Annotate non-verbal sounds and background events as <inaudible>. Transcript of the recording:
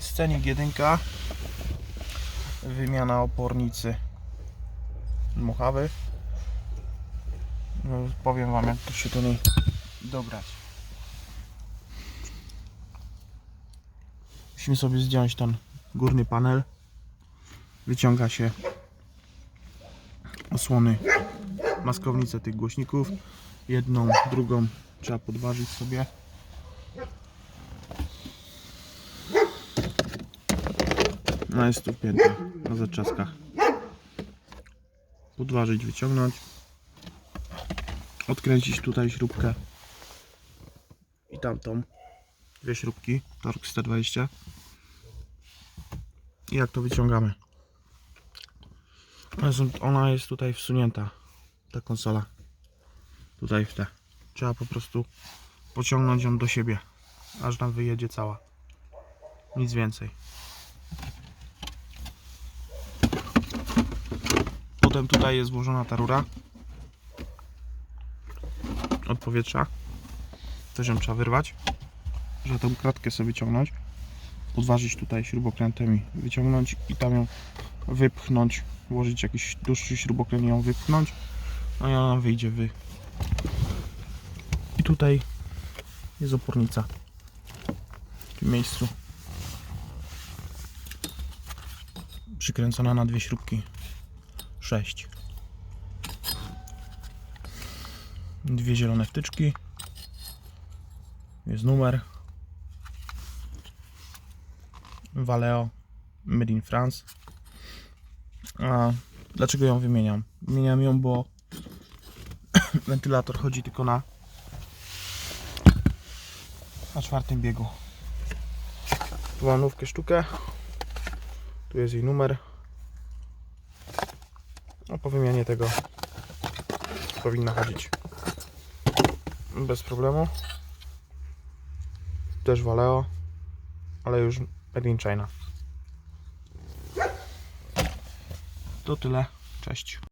Scenik 1. Wymiana opornicy dmuchawy. No, powiem Wam jak to się do niej dobrać. Musimy sobie zdjąć ten górny panel. Wyciąga się osłony maskownicę tych głośników. Jedną, drugą trzeba podważyć sobie. No jest tu wpięte na zaczaskach. Podważyć, wyciągnąć. Odkręcić tutaj śrubkę. I tamtą. Dwie śrubki. Torx 120. I jak to wyciągamy? Ona jest tutaj wsunięta. Ta konsola. Tutaj w te. Trzeba po prostu pociągnąć ją do siebie. Aż nam wyjedzie cała. Nic więcej. Potem tutaj jest włożona ta rura od powietrza. Też ją trzeba wyrwać, żeby tą kratkę sobie wyciągnąć. Podważyć tutaj śrubokrętem i wyciągnąć i tam ją wypchnąć. Włożyć jakiś dłuższy śrubokręt i ją wypchnąć. No i ona wyjdzie wy. I tutaj jest opornica. W tym miejscu. Przykręcona na dwie śrubki. 6. Dwie zielone wtyczki. Jest numer. Valeo Made in France. A dlaczego ją wymieniam? Wymieniam ją, bo <coughs> wentylator chodzi tylko na na czwartym biegu. Tu mam nówkę sztukę. Tu jest jej numer. No po wymianie tego powinna chodzić bez problemu. Też Valeo, ale już made in China. To tyle. Cześć.